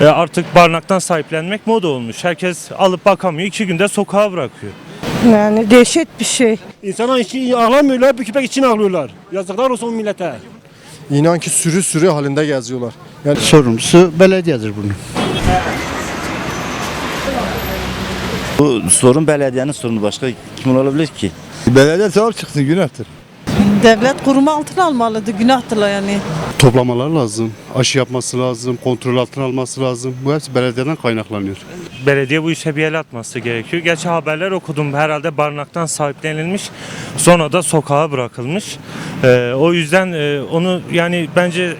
E, artık barınaktan sahiplenmek moda olmuş. Herkes alıp bakamıyor. iki günde sokağa bırakıyor. Yani dehşet bir şey. İnsanlar için ağlamıyorlar, bir köpek için ağlıyorlar. Yazıklar olsun millete. İnan ki sürü sürü halinde geziyorlar. Yani Sorumlusu belediyedir bunun. Bu sorun belediyenin sorunu başka kim olabilir ki? Belediye sahip çıksın günahtır. Devlet kurumu altına almalıdır. Günahtırlar yani. toplamalar lazım. Aşı yapması lazım, kontrol altına alması lazım. Bu hepsi belediyeden kaynaklanıyor. Belediye bu işe bir el atması gerekiyor. Gerçi haberler okudum. Herhalde barınaktan sahiplenilmiş. Sonra da sokağa bırakılmış. E, o yüzden e, onu yani bence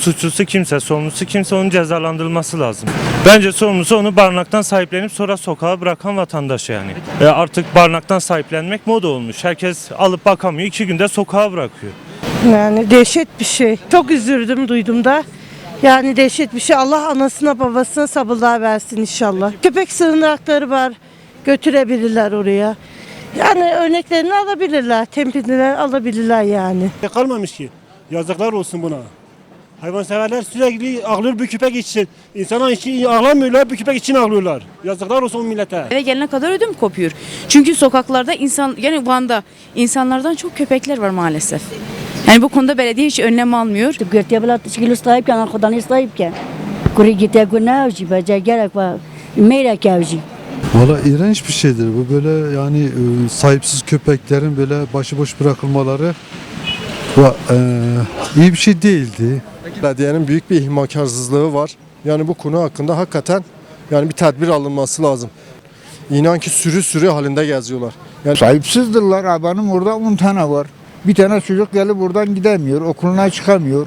suçlusu kimse, sorumlusu kimse onun cezalandırılması lazım. Bence sorumlusu onu barınaktan sahiplenip sonra sokağa bırakan vatandaş yani. E, artık barınaktan sahiplenmek moda olmuş. Herkes alıp bakamıyor. iki günde sokağa bırakıyor. Yani dehşet bir şey. Çok üzüldüm duydum da. Yani dehşet bir şey. Allah anasına babasına sabırlar versin inşallah. Köpek sığınakları var. Götürebilirler oraya. Yani örneklerini alabilirler. Temkinliler alabilirler yani. E kalmamış ki. Yazıklar olsun buna. Hayvanseverler sürekli ağlıyor bir köpek için. İnsanlar için ağlamıyorlar, bir köpek için ağlıyorlar. Yazıklar olsun o millete. Eve gelene kadar ödüm kopuyor. Çünkü sokaklarda insan yani Van'da insanlardan çok köpekler var maalesef. Yani bu konuda belediye hiç önlem almıyor. Gökte bile şey teşkil sahip ki, anakodan sahip ki. Kuri gite gönne avcı, baca gerek var. Meyrek avcı. Valla iğrenç bir şeydir. Bu böyle yani e, sahipsiz köpeklerin böyle başıboş bırakılmaları e, iyi bir şey değildi. Belediyenin büyük bir ihmalkarsızlığı var. Yani bu konu hakkında hakikaten yani bir tedbir alınması lazım. İnan ki sürü sürü halinde geziyorlar. Yani... Sahipsizdirler. Benim orada 10 tane var. Bir tane çocuk gelip buradan gidemiyor. Okuluna çıkamıyor.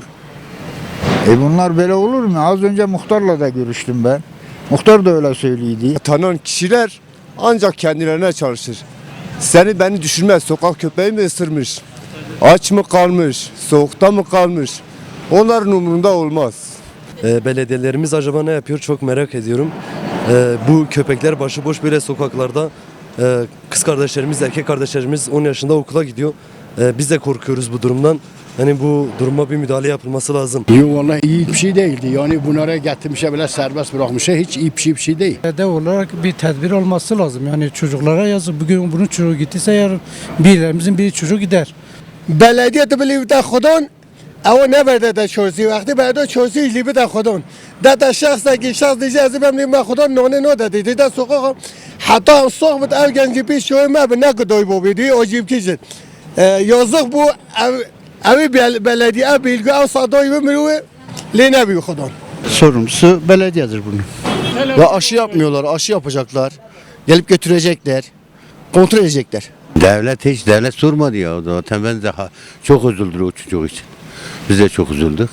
E bunlar böyle olur mu? Az önce muhtarla da görüştüm ben. Muhtar da öyle söyledi. Tanınan kişiler ancak kendilerine çalışır. Seni beni düşünmez. Sokak köpeği mi ısırmış? Aç mı kalmış? Soğukta mı kalmış? Onların umurunda olmaz. E, belediyelerimiz acaba ne yapıyor çok merak ediyorum. E, bu köpekler başıboş böyle sokaklarda e, kız kardeşlerimiz, erkek kardeşlerimiz 10 yaşında okula gidiyor. E, biz de korkuyoruz bu durumdan. Hani bu duruma bir müdahale yapılması lazım. Yok vallahi iyi bir şey değildi. Yani bunlara getirmişe bile serbest bırakmışa hiç iyi bir şey bir şey değil. Belediye olarak bir tedbir olması lazım. Yani çocuklara yazık. Bugün bunun çocuğu gittiyse yarın birilerimizin biri çocuğu gider. Belediye de bile de خودون او نبرده ده چوزی وقتی بعد چوزی لیبه ده خودون ده ده شخص که شخص دیگه از بهم نیم خدا نونه نو ده دیده ده سوقا حتی صحبت ev genci bir şey mi ne kadar bu video acib kişi ee, yazık bu ev, evi bel, belediye bilgi ev sadayı ömrü lene büyük adam. Sorumlusu belediyedir bunun. Ya aşı yapmıyorlar, aşı yapacaklar. Gelip götürecekler, kontrol edecekler. Devlet hiç devlet sormadı ya zaten ben de çok üzüldüm o çocuk için. Biz de çok üzüldük.